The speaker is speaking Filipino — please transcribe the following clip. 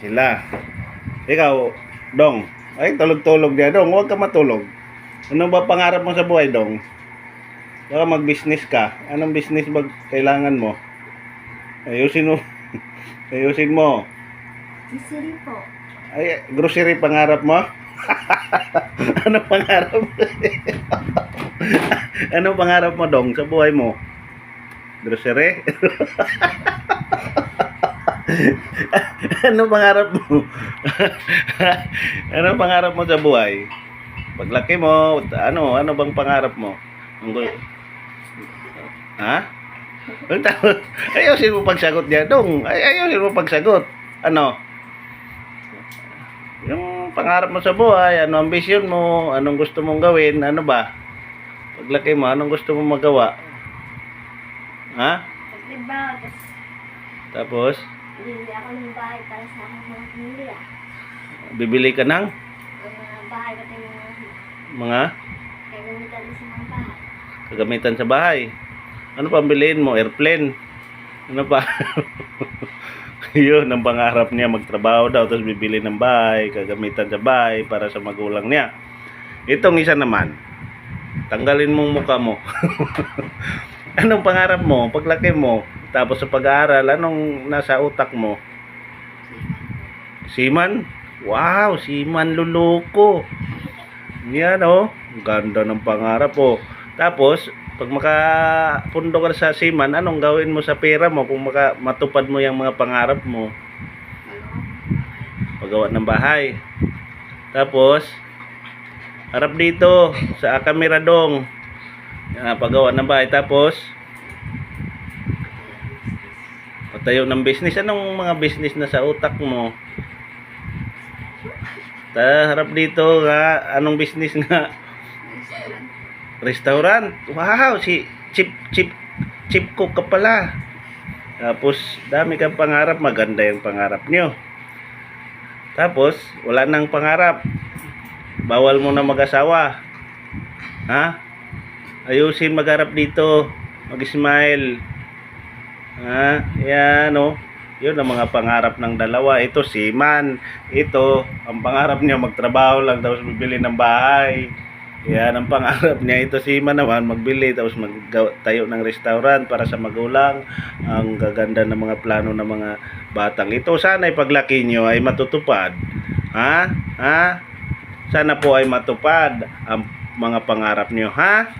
Sila. Ikaw, Dong. Ay, tulog-tulog dia, Dong. Huwag ka matulog. Ano ba pangarap mo sa buhay, Dong? Baka mag-business ka. Anong business ba kailangan mo? Ayusin mo. Ayusin mo. Sisiri po. Ay, grocery pangarap mo? ano pangarap mo? ano pangarap mo, Dong, sa buhay mo? Grocery? ano pangarap mo? ano pangarap mo sa buhay? Paglaki mo, ano, ano bang pangarap mo? Ang Ha? Ang Ayusin mo pagsagot niya, Dong. Ay, ayusin mo pagsagot. Ano? Yung pangarap mo sa buhay, ano ambisyon mo, anong gusto mong gawin, ano ba? Paglaki mo, anong gusto mong magawa? Ha? Tapos, bibili ako ng bahay para sa aking mga pamilya. bibili ka ng mga bahay pati mga mga kagamitan sa mga bahay. kagamitan sa bahay. Ano pa ang bilhin mo? Airplane? Ano pa? Yun, ang pangarap niya, magtrabaho daw, tapos bibili ng bahay, kagamitan sa bahay para sa magulang niya. Itong isa naman, tanggalin mong mukha mo. anong pangarap mo? Paglaki mo, tapos sa pag-aaral, anong nasa utak mo? Siman? Wow, siman luluko. Yan oh, ganda ng pangarap oh. Tapos, pag makapundo ka sa siman, anong gawin mo sa pera mo kung maka, matupad mo yung mga pangarap mo? Paggawa ng bahay. Tapos, harap dito sa kamera dong. Ah, paggawa ng bahay. Tapos, patayo ng business. Anong mga business na sa utak mo? Ta, harap dito nga. Anong business nga? Restaurant. Wow, si chip chip chip cook ka pala. Tapos dami kang pangarap, maganda yung pangarap nyo. Tapos wala nang pangarap. Bawal mo na mag-asawa. Ha? Ayusin magharap dito. Mag-smile. Ha? Yan oh. Yun ang mga pangarap ng dalawa. Ito si Man. Ito, ang pangarap niya magtrabaho lang tapos bibili ng bahay. Yan ang pangarap niya. Ito si Man naman magbili tapos magtayo ng restaurant para sa magulang. Ang gaganda ng mga plano ng mga batang ito. Sana paglaki nyo ay matutupad. Ha? Ha? Sana po ay matupad ang mga pangarap niyo. Ha?